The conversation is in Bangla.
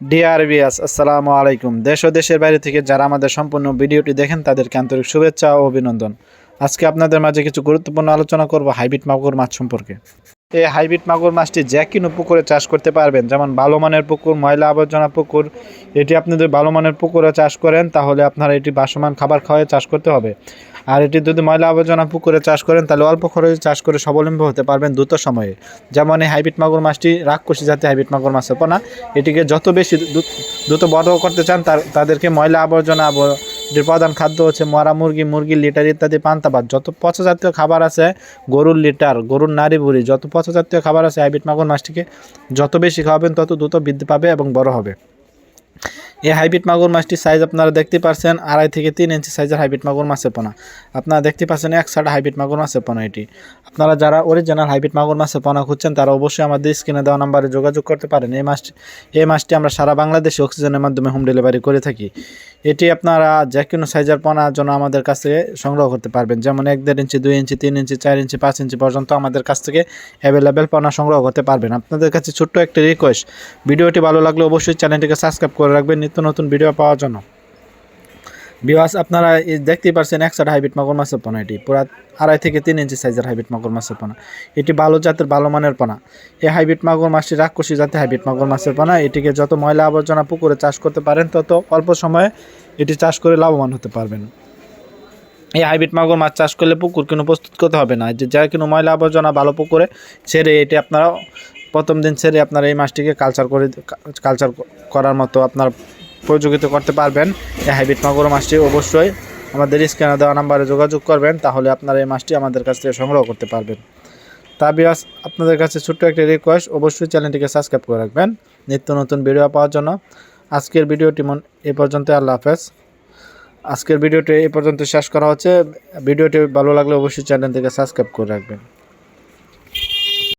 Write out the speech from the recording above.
ডিআরবিএস আসসালামু আলাইকুম। দেশ ও দেশের বাইরে থেকে যারা আমাদের সম্পূর্ণ ভিডিওটি দেখেন, তাদেরকে আন্তরিক শুভেচ্ছা ও অভিনন্দন। আজকে আপনাদের মাঝে কিছু গুরুত্বপূর্ণ আলোচনা করব হাইব্রিড মাগুর মাছ সম্পর্কে। এই হাইব্রিড মাগুর মাছটি যে কোনো পুকুরে চাষ করতে পারবেন। যেমন ভালো মানের পুকুর, ময়লা আবর্জনা পুকুর, এটি আপনাদের ভালো মানের পুকুরে চাষ করেন, তাহলে আপনারা এটি বাসমান খাবার খাওয়ায় চাষ করতে হবে। আর এটি যদি ময়লা আবর্জনা পুকুরে চাষ করেন, তাহলে অল্প খরচে চাষ করে স্বাবলম্বী হতে পারবেন দ্রুত সময়ে। যেমন এই হাইব্রিড মাগুর মাছটি রাক্ষসী জাতীয় হাইব্রিড মাগুর মাছের পোনা এটিকে যত বেশি দ্রুত- বড় করতে চান, তার, তাদেরকে ময়লা আবর্জনা আব- যে প্রধান খাদ্য হচ্ছে মরা মুরগি, মুরগির লিটার ইত্যাদি পান্তাবাদ যত পচা জাতীয় খাবার আছে, গরুর লিটার, গরুর নাড়ি বুড়ি, যত পচা জাতীয় খাবার আছে হাইব্রিড মাগুর মাছটিকে, যত বেশি খাওয়াবেন, তত দ্রুত বৃদ্ধি পাবে এবং বড় হবে। এই হাইব্রিড মাগুর মাছটির সাইজ আপনারা দেখতে পাচ্ছেন আড়াই থেকে তিন ইঞ্চি সাইজের হাইব্রিড মাগুর মাছের পোনা। আপনারা দেখতে পাচ্ছেন এক সাইড হাইব্রিড মাগুর মাছের পোনা এটি। আপনারা যারা অরিজিনাল হাইব্রিড মাগুর মাছের পোনা খুঁজছেন, তারা অবশ্যই আমাদের স্ক্রিনে দেওয়া নাম্বারে যোগাযোগ করতে পারেন। এই মাছটি এই মাছটি আমরা সারা বাংলাদেশে অক্সিজেনের মাধ্যমে হোম ডেলিভারি করে থাকি। এটি আপনারা যে কোনো সাইজের পোনার জন্য আমাদের কাছ থেকে সংগ্রহ করতে পারবেন। যেমন এক দেড় ইঞ্চি দুই ইঞ্চি তিন ইঞ্চি চার ইঞ্চি পাঁচ ইঞ্চি পর্যন্ত আমাদের কাছ থেকে অ্যাভেলেবেল পোনা সংগ্রহ করতে পারবেন। আপনাদের কাছে ছোট্ট একটা রিকোয়েস্ট ভিডিওটি ভালো লাগলে অবশ্যই চ্যানেলটিকে সাবস্ক্রাইব করে রাখবেন। নিত্য নতুন ভিডিও পাওয়ার জন্য। বিওয়াস আপনারা দেখতেই পারছেন একসাথে হাইব্রিড মাগুর মাছের পোনা এটি। পুরা আড়াই থেকে তিন ইঞ্চি সাইজের হাইব্রিড মাগুর মাছের পোনা। এটি ভালো জাতের, ভালো মানের পোনা। এই হাইব্রিড মাগুর মাছটি রাক্ষসী জাতের হাইব্রিড মাগুর মাছের পোনা। এটিকে যত ময়লা আবর্জনা পুকুরে চাষ করতে পারেন, তত অল্প সময়ে এটি চাষ করে লাভবান হতে পারবেন। এই হাইব্রিড মাগুর মাছ চাষ করলে পুকুর কোনো প্রস্তুত করতে হবে না। যে যা কোনো ময়লা আবর্জনা ভালো পুকুরে ছেড়ে এটি আপনারা প্রথম দিন ছেড়ে আপনারা এই মাছটিকে কালচার করে কালচার করার মতো আপনার প্রযোগিত করতে পারবেন। এই হাইব্রিড মাগুর মাছটি অবশ্যই আমাদের স্ক্যানে দেওয়া নাম্বারে যোগাযোগ করবেন, তাহলে আপনারা এই মাছটি আমাদের কাছ থেকে সংগ্রহ করতে পারবেন। তা বিয়াস আপনাদের কাছে ছোট্ট একটি রিকোয়েস্ট অবশ্যই চ্যানেলটিকে সাবস্ক্রাইব করে রাখবেন। নিত্য নতুন ভিডিও পাওয়ার জন্য। আজকের ভিডিওটি মন, এ পর্যন্ত, আল্লাহ হাফেজ। আজকের ভিডিওটি এ পর্যন্ত শেষ করা হচ্ছে। ভিডিওটি ভালো লাগলে অবশ্যই চ্যানেলটিকে সাবস্ক্রাইব করে রাখবেন।